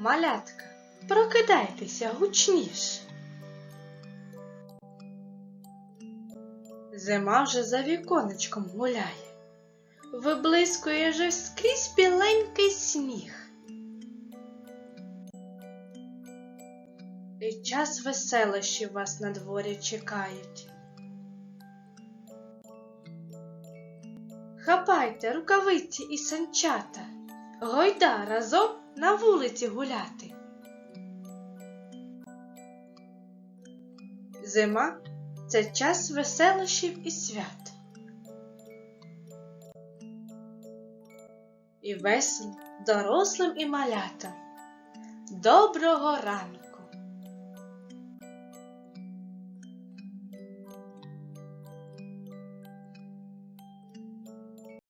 Малятка, прокидайтеся гучніш. Зима вже за віконечком гуляє, виблискує же скрізь біленький сніг. І час веселощів вас на дворі чекають. Хапайте рукавиці і санчата, гойда разом на вулиці гуляти. Зима це час веселощів і свят. І весело дорослим і малятам. Доброго ранку!